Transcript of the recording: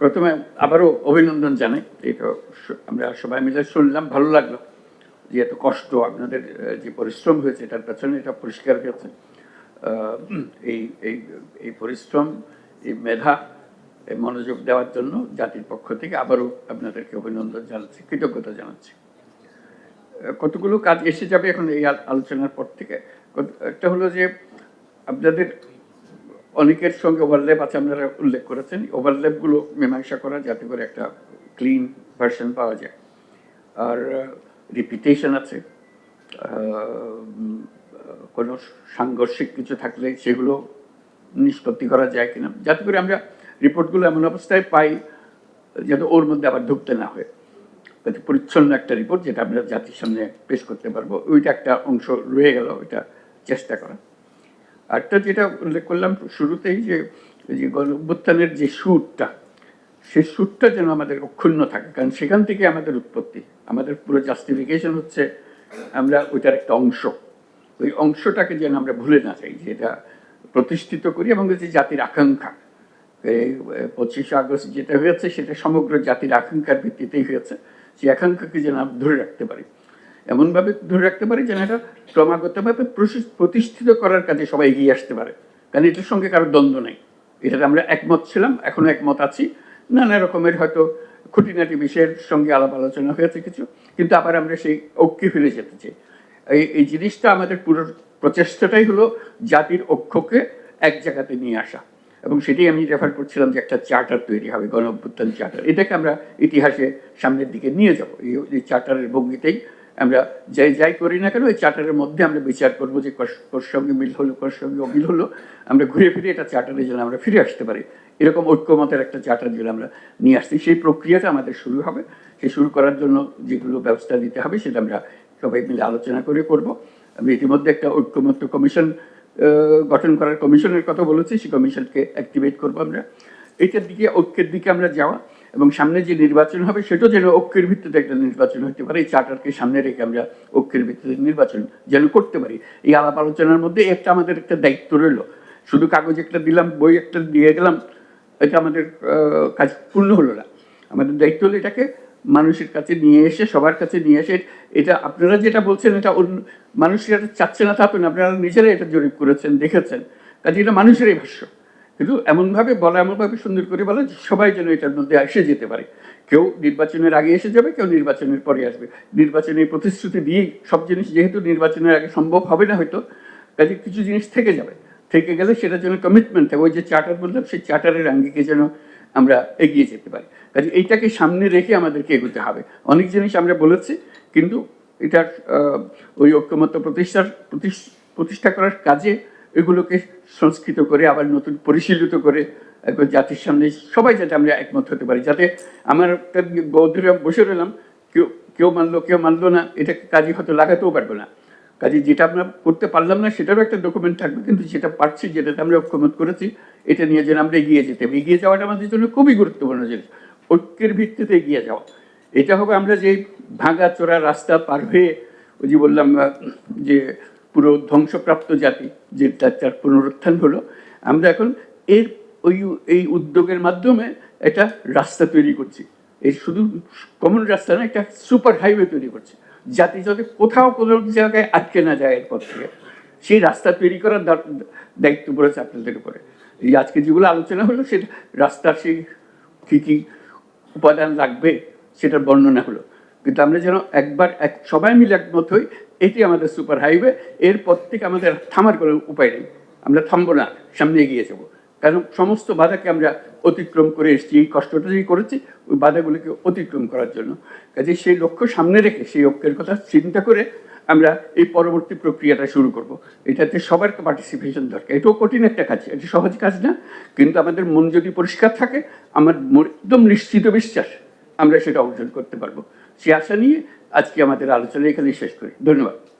প্রথমে আবারও অভিনন্দন জানাই। এটা আমরা সবাই মিলে শুনলাম, ভালো লাগল যে এত কষ্ট আপনাদের যে পরিশ্রম হয়েছে, এটার পেছনে এটা পরিষ্কার হয়েছে এই এই এই পরিশ্রম, এই মেধা, এই মনোযোগ দেওয়ার জন্য জাতির পক্ষ থেকে আবারও আপনাদেরকে অভিনন্দন জানাচ্ছি, কৃতজ্ঞতা জানাচ্ছি। কতগুলো কাজ এসে যাবে এখন এই আলোচনার পর থেকে? একটা হলো যে আপনাদের অনেকের সঙ্গে ওভারল্যাপ আছে, আপনারা উল্লেখ করেছেন। ওভারল্যাপগুলো মীমাংসা করা যাতে করে একটা ক্লিন ভার্সন পাওয়া যায়। আর রিপিটেশন আছে। কোনো সাংঘর্ষিক কিছু থাকলে সেগুলো নিষ্পত্তি করা যায় কিনা। যাতে করে আমরা রিপোর্টগুলো এমন অবস্থায় পাই যাতে ওর মধ্যে আবার ঢুকতে না হয়। যাতে পরিচ্ছন্ন একটা রিপোর্ট যেটা আমরা জাতির সামনে পেশ করতে পারব। ওইটা একটা অংশ রয়ে গেল, ওইটা চেষ্টা করা। আরটা যেটা উল্লেখ করলাম শুরুতেই যে যে গণ যে সুরটা সেই সুরটা যেন আমাদের অক্ষুণ্ণ থাকে, কারণ সেখান থেকে আমাদের উৎপত্তি, আমাদের পুরো জাস্টিফিকেশন হচ্ছে আমরা ওইটার একটা অংশ। ওই অংশটাকে যেন আমরা ভুলে না যাই, যে এটা প্রতিষ্ঠিত করি এবং যে জাতির আকাঙ্ক্ষা। এই পঁচিশে আগস্ট যেটা হয়েছে, সেটা সমগ্র জাতির আকাঙ্ক্ষার ভিত্তিতেই হয়েছে। সেই আকাঙ্ক্ষাকে যেন আমরা ধরে রাখতে পারি। এমনভাবে ধরে রাখতে পারি যেন এটা ক্রমাগতভাবে প্রতিষ্ঠিত করার কাজে সবাই এগিয়ে আসতে পারে। কারণ এটার সঙ্গে কারও দ্বন্দ্ব নেই। এটাতে আমরা একমত ছিলাম, এখনও একমত আছি। নানা রকমের হয়তো খুঁটিনাটি বিষয়ের সঙ্গে আলাপ আলোচনা হয়েছে কিছু, কিন্তু আবার আমরা সেই ঐক্যে ফিরে যেতে চাই। এই এই জিনিসটা আমাদের পুরো প্রচেষ্টাটাই হলো জাতির ঐক্যকে এক জায়গাতে নিয়ে আসা। এবং সেটাই আমি রেফার করছিলাম যে একটা চার্টার তৈরি হবে গণ অভ্যুত্থান চার্টার এটাকে আমরা ইতিহাসে সামনের দিকে নিয়ে যাব। এই চার্টারের ভঙ্গিতেই আমরা যাই যাই করি না কেন, ওই চার্টারের মধ্যে আমরা বিচার করব যে কর সঙ্গে মিল হলো, কর সঙ্গে অমিল হলো। আমরা ঘুরে ফিরে এটা চার্টারে যেন আমরা ফিরে আসতে পারি। এরকম ঐক্যমতের একটা চার্টার যেন আমরা নিয়ে আসছি। সেই প্রক্রিয়াটা আমাদের শুরু হবে। সেই শুরু করার জন্য যেগুলো ব্যবস্থা নিতে হবে সেটা আমরা সবাই মিলে আলোচনা করে করব। আমি ইতিমধ্যে একটা ঐক্যমত্য কমিশন গঠন করার কমিশনের কথা বলেছি। সেই কমিশনকে অ্যাক্টিভেট করব আমরা। এইটার দিকে, ঐক্যের দিকে আমরা যাওয়া। এবং সামনে যে নির্বাচন হবে, সেটাও যেন ঐক্যের ভিত্তিতে একটা নির্বাচন হতে পারে। এই চার্টারকে সামনে রেখে আমরা ঐক্যের ভিত্তিতে নির্বাচন যেন করতে পারি। এই আলাপ আলোচনার মধ্যে একটা আমাদের একটা দায়িত্ব রইল। শুধু কাগজ একটা দিলাম, বই একটা দিয়ে গেলাম, এটা আমাদের কাজ পূর্ণ হলো না। আমাদের দায়িত্ব হলো এটাকে মানুষের কাছে নিয়ে এসে, সবার কাছে নিয়ে এসে, এটা আপনারা যেটা বলছেন, এটা অন্য, মানুষের চাচ্ছে না তা আপনারা নিজেরাই এটা জরিপ করেছেন, দেখেছেন। কাজে এটা মানুষেরই ভাষ্য। কিন্তু এমনভাবে বলা, এমনভাবে সুন্দর করে বলা যে সবাই যেন এটার মধ্যে এসে যেতে পারে। কেউ নির্বাচনের আগে এসে যাবে, কেউ নির্বাচনের পরে আসবে। নির্বাচনের প্রতিশ্রুতি দিয়েই সব জিনিস যেহেতু নির্বাচনের আগে সম্ভব হবে না হয়তো, কাজে কিছু জিনিস থেকে যাবে। থেকে গেলে সেটার জন্য কমিটমেন্ট থাকে, ওই যে চার্টার বললাম, সেই চার্টারের আঙ্গিকে যেন আমরা এগিয়ে যেতে পারি। কাজে এইটাকে সামনে রেখে আমাদেরকে এগোতে হবে। অনেক জিনিস আমরা বলেছি, কিন্তু এটার ওই ঐক্যমত্য প্রতিষ্ঠার প্রতিষ্ঠা করার কাজে এগুলোকে সংস্কৃত করে, আবার নতুন পরিশীলিত করে একবার জাতির সামনে সবাই যাতে আমরা একমত হতে পারি, যাতে আমার একটা বৌদ্ধরা বসে রইলাম, কেউ কেউ মানলো কেউ মানলো না, এটাকে কাজে হয়তো লাগাতেও পারবে না। কাজে যেটা আমরা করতে পারলাম না, সেটারও একটা ডকুমেন্ট থাকবে, কিন্তু যেটা পারছি, যেটাতে আমরা ঐক্যমত করেছি, এটা নিয়ে যেন আমরা এগিয়ে যেতে হবে এগিয়ে যাওয়াটা আমাদের জন্য খুবই গুরুত্বপূর্ণ জিনিস। ঐক্যের ভিত্তিতে এগিয়ে যাওয়া। এটা হবে আমরা যে ভাঙা চোরা রাস্তা পার হয়ে ওই যে বললাম যে পুরো ধ্বংসপ্রাপ্ত জাতি, যে তার পুনরুত্থান হলো। আমরা এখন এর ওই এই উদ্যোগের মাধ্যমে একটা রাস্তা তৈরি করছি। এই শুধু কমন রাস্তা না, একটা সুপার হাইওয়ে তৈরি করছে। জাতি যাতে কোথাও কোনো জায়গায় আটকে না যায় এরপর থেকে। সেই রাস্তা তৈরি করার দায়িত্ব পড়েছে আপনাদের উপরে এই আজকে যেগুলো আলোচনা হলো, সেটা রাস্তার সেই কী কী উপাদান লাগবে, সেটার বর্ণনা হলো। কিন্তু আমরা যেন একবার এক, সবাই মিলে একমত হই এটি আমাদের সুপার হাইওয়ে এরপর থেকে আমাদের থামার কোনো উপায় নেই। আমরা থামবো না, সামনে এগিয়ে যাব। কারণ সমস্ত বাধাকে আমরা অতিক্রম করে এসেছি, এই কষ্টটা যে করেছি, ওই বাধাগুলোকে অতিক্রম করার জন্য। কাজে সেই লক্ষ্য সামনে রেখে, সেই ঐক্যের কথা চিন্তা করে আমরা এই পরবর্তী প্রক্রিয়াটা শুরু করব। এটাতে সবার পার্টিসিপেশন দরকার। এটাও কঠিন একটা কাজ, এটা সহজ কাজ না। কিন্তু আমাদের মন যদি পরিষ্কার থাকে, আমার একদম নিশ্চিত বিশ্বাস আমরা সেটা অর্জন করতে পারব। সে আশা নিয়ে আজকে আমাদের আলোচনা এখানে শেষ করি। ধন্যবাদ।